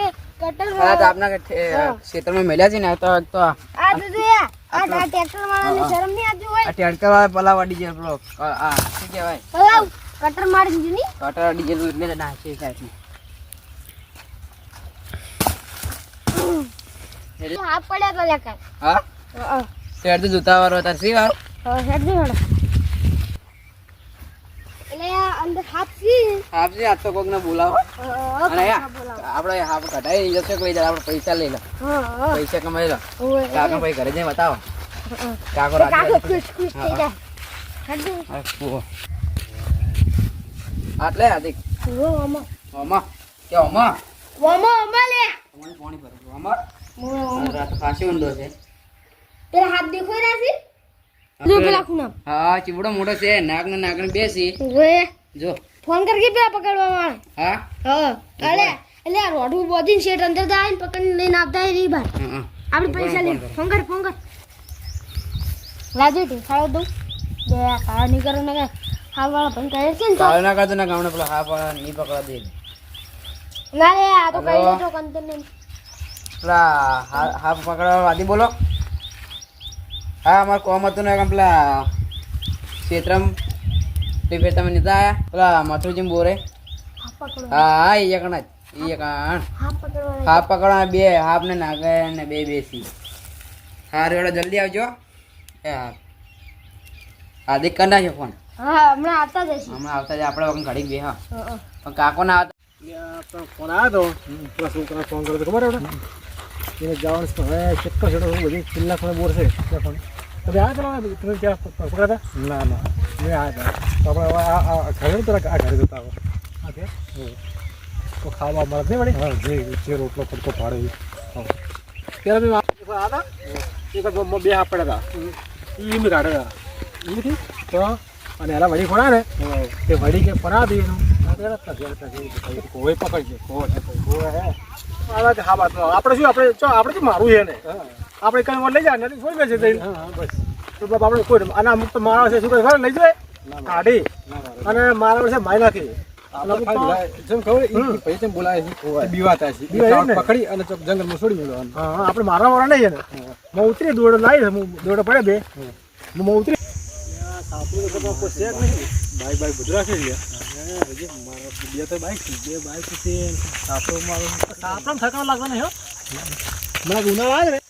આપના ક્ષેત્રમાં મેલ્યા છે ને તો તો આ આ તો જો આ આ ટ્રેક્ટર વાળાને શરમ નહીં આવતી હોય? ટેડકા વાળા પલા વાડી જાય પેલો આ આ શું કહેવાય? પલાવ? કટર મારી દીધું ની કટર વાડી જેલું એટલે નાખે સાહેબ. હાફ પડ્યા હા? હા. શેર તો જોતા વાળો તાર સી વાળો? હેડ હેડ એટલે આ અંદર હાફ સી આપજે આ તો કોક ને બોલાવો અને આપણે હાફ કઢાઈ જશે કોઈ જાય આપણે પૈસા લઈ લો પૈસા કમાઈ લો. કાકા ભાઈ ઘરે જઈ બતાવો. કાકો. આટલે આદિક ઓમા. કે ઓમા? ઓમા ઓમા લે. પાણી પાણી ઓમા? ઓમા ઓમા. આ રાત ખાસી ઊંડો છે. પેલા હાથ દેખો રાસી જો પેલા. ખૂણા હા ચીવડો મોટો છે નાગ ને નાગને બેસી જો. ફોન કરી પેલા પકડવા હા? હા અલે એટલે આ રોડું બોધીને શેઠ અંદર તો ને પકડીને લઈને આવતા રહી બાર. આપણે પૈસા લઈ ફોન કર ફોન કર. લાજો તું ખાડો દઉં બે આ કાળા નહીં કરો ને હાલ વાળા પણ કહે છે ને કાળ ના કાતો ના ગામડે પેલા હા વાળા નહીં પકડા દે. ના રે આ તો કહી હલો. દેજો કંતર ને પેલા હા હા પકડવા વાદી બોલો. હા અમારે કોમ હતું ને પેલા ક્ષેત્રમ તે ફેર તમે નીતા આયા? પેલા મથુરજી બોરે. હા એ જ એ હાફ પકડવા બે હાફ ને નાગે ને બે બેસી. હારે રેડો જલ્દી આવજો. એ હા. હાર્દિક કરી નાખ્યો ફોન. હા હમણાં આવતા જ હમણાં આવતા જ આપણે વખત ઘડી બે હા. પણ કાકો ના આવતા. ફોન આવ્યો હતો છોકરા ફોન કર્યો ખબર આપણે એને જવાનું હવે ચક્કર છેડો બધી કિલ્લા ખોને બોર છે ફોન. તમે તમે પકડાતા ના ના. મેં આ હતા તો આપણે આ ઘરે પેલા આ ઘરે જતા આવો. હા કે તો ખાવા મળે નહીં વળી? હા જે જે રોટલો પડતો પાડે ત્યારે મેં આવ્યા એક બે હાથ પડ્યા હતા. એ મેં કાઢ્યા હતા એથી તો અને એના વળી ખોડા ને તે વળી કે પરા દે કોઈ પકડજે કોઈ હે. વાત આપણે શું આપણે આપણે શું મારું છે ને. આપણે કઈ વાર લઈ જાય ને કોઈ બેસે જઈને તો બાપ આપણે કોઈ અને અમુક તો મારા છે શું કરે લઈ જાય કાઢી અને મારા વર્ષે માય નાખી છોડી મારવા વાળા નહીં હું. ઉતરી દોડો લાવી દોડો પડે બે. હું ઉતરી બાઈક બાઈક બધું રાખી બે તો બાઈક છે બે બાઈક છે સાપડો મારો સાપડો થકાવ લાગતો નહીં હો. મને આવે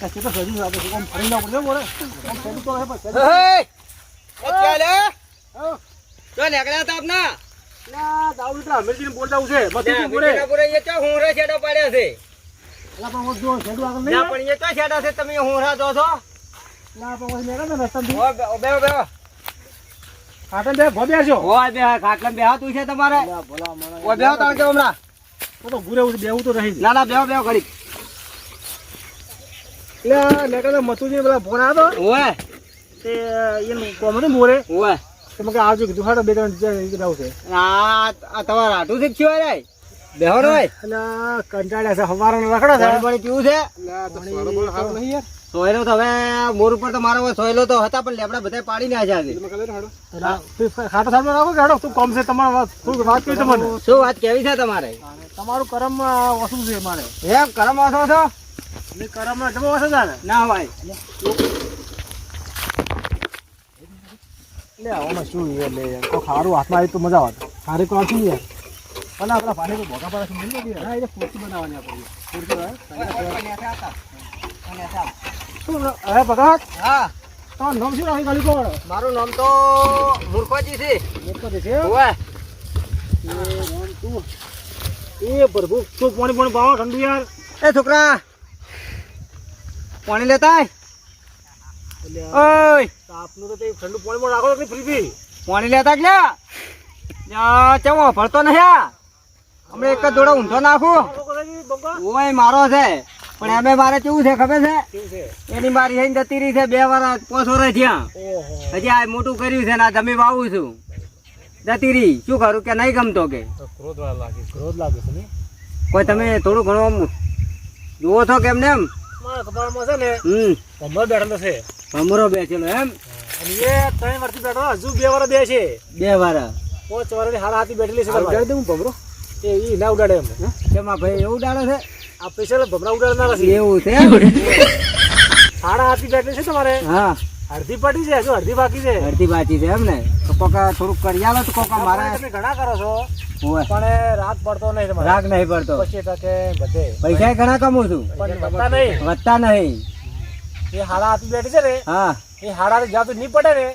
ઘેર તો તો તે તો બસ સજી ફરી ના પડે બોલે આમ સજી તો હે સજી. તો નીકળ્યા આપના ના, દાઉદ અમીરજીને છે મથુરજી બોલે એ તો હું રે છેડો પાડ્યા છે ના, પણ હું જો સજી આગળ નહીં ના પણ એ તો છેડા છે તમે હું રા દો છો ના, પણ નીકળે ને રસ્તામાંથી. ઓ બે બે બે ભો બેસજો. ઓય બે ખાટલા બે હાથ છે તમારે અલા. ઓય બે તાણ કે હમણાં તો ઉઠી બેહું તો રહી. ના ના બે બે ઘડી એટલે પેલા ફોન આવ્યો. ઓય તે એનું કોમ હતું મોરે. ઓય તે મેં આવજો કીધું હાડો બે ત્રણ કીધું આવશે આ આ તમારા આટું થી થયો રે બેહો રે એટલે કંટાળ્યા છે હવારના રખડો છે. પાણી પાણી છે? સોયલો તો હવે મોર ઉપર તો મારો સોયલો તો હતા પણ લેબડા બધા પાડી નાખ્યા છે ખાટો સાહેબ રાખો કે હાડો તું કોમ છે તમારે? વાત શું વાત તમને શું વાત કેવી છે તમારે? તમારું કરમ ઓછું છે મારે. એમ કરમ વાસો છો? એટલે કરમ જમા છે ને ના હોય. એટલે આવામાં શું એટલે કોઈ ખારું હાથમાં આવી તો મજા આવે. સારી તો આવતી યાર પણ આપણા પાણી કોઈ ભોગા પાડે છે નથી હા એ ખુરશી બનાવવાની આપણે. ખુરશી શું હવે ભગત? હા. તમારું નામ શું રાખી કોણ? મારું નામ તો મૂર્ખોજી છે. મોટો છે ઓય એ તું એ પ્રભુ તું પાણી પણ પાવો ઠંડુ યાર. એ છોકરા પાણી લેતા ઓય. આપનું તો તે ઠંડુ પાણી માં રાખો ફ્રી ફ્રી પાણી લેતા ચમો ભરતો નહીં આ? હમણાં એક જ જોડે ઊંધો નાખું. ઓય મારો છે. પણ એમે મારે કેવું છે ખબર છે? એની મારી હઈને જતી રહી છે બે વર્ષ પાંચ વર્ષ ત્યાં હજી આ મોટું કર્યું છે ને આ જમી વાવું છું. જતી રહી. શું કરું કે નહીં ગમતો કે? ક્રોધ લાગે ક્રોધ લાગે છે કોઈ તમે થોડું ઘણું જુઓ છો કેમ ને એમ? મારા કપાળમાં છે ને? ભમરો બેઠેલો છે. ભમરો બેચેલો એમ? અને એ ત્રણ વર્ષથી બેઠો હજુ બે વાર બે છે. બે વર્ષ પાંચ વર્ષની હારા હાથી બેઠેલી છે ઉડાડી દઉં ભમરો? એ ઈ ના ઉડાડે એમ. કેમાં ભાઈ એવું ઉડાડે છે? આ સ્પેશિયલ ભમરા ઉડાડનારા છે. એવું છે સાડા હાથી બેઠેલી છે તમારે? હા. અડધી પડી છે હજુ અડધી બાકી છે. અડધી બાકી છે એમ ને? તો કોકા થોડુંક કરી આલો તો કોકા મારે તમે ઘણા કરો છો. પણ રાગ પડતો નહીં તમારે. રાગ નહીં પડતો. પછી ટકે બધે. પૈસા ઘણા કમું છું. પણ વધતા નહીં. વધતા નહીં. એ હાડા આપી બેઠી છે ને હા. એ હાડા જ્યાં તો નહીં પડે ને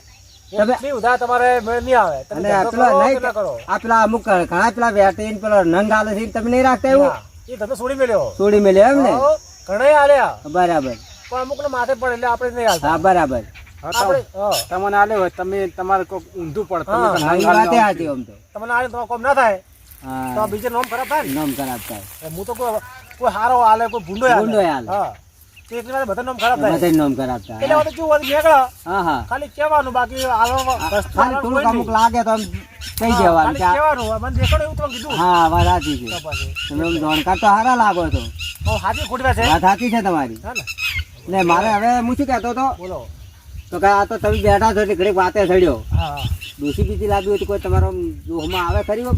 બરાબર પણ અમુક ને માથે પડે એટલે આપણે નહીં હા બરાબર. તમને આલે હોય તમે તમારે કોક ઊંધું પડે તમે તો વાતે આલે આમ. તો. તમને આલે તો કોમ ના થાય? તો બીજે નોમ ખરાબ થાય નોમ ખરાબ થાય. હું તો કોઈ કોઈ હારો આલે કોઈ ભૂંડો ભૂંડો આલે. હા. તો એટલી વાર બધા નોમ ખરાબ થાય. બધા નોમ ખરાબ એટલે બધું કેવું નીકળો હા હા. ખાલી કહેવાનું બાકી આલો ખાલી થોડું અમુક લાગે તો આમ કહી દેવાનું ખાલી કે કહેવાનું મને દેખાડો એવું તો કીધું. હા વાત સાચી છે. તો પછી. તમે આમ તો હારા લાગો છો. હું હાથી ખોટવા છે. વાત સાચી છે તમારી. હા ને મારે હવે હું શું કહેતો હતો? બોલો. તો કે આ તો તમે બેઠા છો એટલે ઘડીક વાતે ચડ્યો. ડોસી બીજી લાવી હોય તો કોઈ તમારો દોહમાં આવે ખરી હો?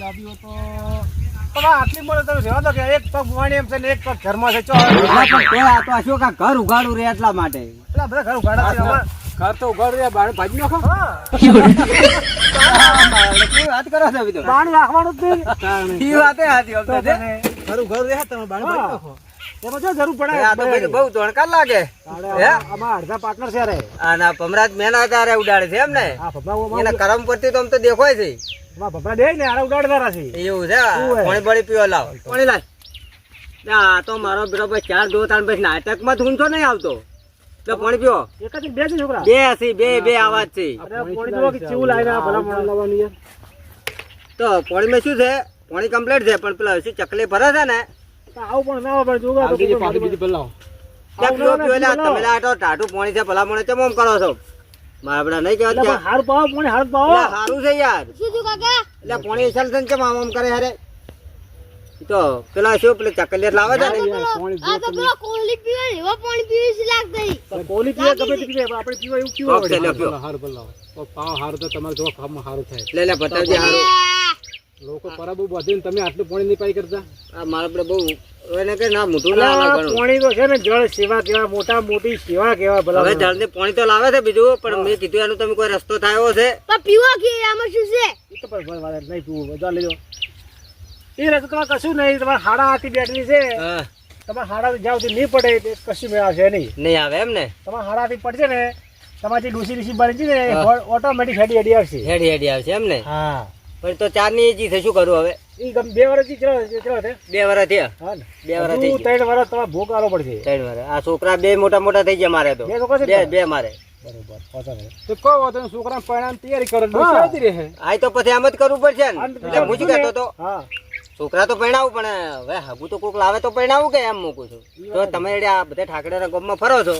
લાવી હોય તો આટલી મળે તમે રહેવા દો કે એક પગ વાણી એમ છે ને એક પગ ઘરમાં છે ચો ના, પણ તોય આ તો શું કાંઈ ઘર ઉગાડું રે એટલા માટે? એટલા બધા ઘર છે ઘર તો ઉગાડ રે બાર ભાજી નાખો. વાત કરો છો બીજો પાણી રાખવાનું જ નહીં. ઈ વાતે. ઘર ઘર રહે તમે બાણ એમાં જો જરૂર પડે આ તો ભાઈ. બહુ જોણકાર લાગે. હે? આમાં અડધા પાર્ટનર છે રે આના ભમરાજ મેના તારે ઉડાડે છે એમ ને? આ ભભરા એના કરમ પરથી તો આમ તો દેખાય છે. માં ભભરા દે ને આને ઉડાડનારા છે. એવું છે? પાણી પાણી પીવા લાવ. પાણી લાવ આ તો મારો ભાઈ ચાર દો ત્રણ પછી નાટકમાં ધૂમતો નહીં આવતો. તો પાણી પીવો એક જ બે છે છોકરા. બે હસી બે બે આવાજ છે. અરે પાણી જોવો કે ભલા મોણા લાવવાની તો પાણીમાં શું છે? પાણી કમ્પ્લીટ છે પણ પેલા શું ચકલી ભરે છે ને આવું પણ ના પણ જોવો તો બીજી પાછી બીજી બદલાવો ત્યાં પીવો પીવો એટલે આ તમે લા તો પાણી છે ભલા મને કેમ કરો છો? મારા નહીં એટલે કહેવાય પણ પાવો પાણી હારું પાવો. સારું છે યાર. શું કાકા? એટલે પાણી ચાલ છે આમ આમ કરે હારે? તો પેલા શું પેલા ચકલિયત લાવે છે? ને આ તો પેલો કોહલી પીવે એવો પાણી પીવે છે લાગતી તો પીવે ગમે તે પીવે આપણે પીવા એવું પીવા ઓકે, લ્યો, પીવો. હાર બદલાવો પાવ હારું તો તમારે જો કામ હારું થાય. લે લે ભટ્ટાજી હારું. લોકો પરાબુ બધીને તમે આટલું પાણી નહીં પાઈ કરતા? આ મારા આપણે બહુ એને કે ના મોટું. પાણી તો છે ને જળ સેવા કેવા મોટા મોટી સેવા કેવા ભલા હવે જળ ને પાણી તો લાવે છે બીજું પણ મેં કીધું એનું તમે કોઈ રસ્તો થાય છે? પણ પીવા કે આમાં શું છે? ઈ તો પણ નહીં પીવું બધા લેજો એ રસ્તો કશું નહીં તમારે હાડા હાથી બેઠેલી છે. તમારે હાડા જ્યાં સુધી નહીં પડે કશું મેળ આવશે નહીં. નહીં આવે એમ ને? તમારે હાડા હાથી પડશે ને તમારી જે ડૂસી ડૂસી બની છે ને ઓટોમેટિક હેડી હેડી આવશે. હેડી હેડી આવશે એમ ને? હા. પણ તો ચારની એજી છે શું કરું હવે? ઈ ગમ બે વર્ષથી થી ચલો બે વર્ષ થયા? હા બે વર્ષ થઈ ત્રણ વર્ષ તમારે ભોગ આલો પડશે. ત્રણ વર્ષ આ છોકરા બે મોટા મોટા થઈ ગયા મારે તો. બે બે મારે? છોકરા પરિણામ તૈયારી કરો હા. ડોસી આવતી રહે. આ તો પછી જ કરવું પડશે ને. અને એટલે હું શું કહેતો હતો? હા. છોકરા તો પરણાવું પણ હવે હગું તો કોક લાવે તો પરણાવું કે એમ મૂકું છું? તો તમે આ બધા ઠાકરેના ગામમાં ફરો છો.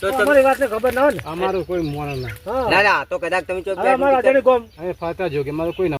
તો તમે વાતને ખબર ના હોય ને. અમારું કોઈ મોણ ના. તો કદાચ તમે જો કે મારું કોઈ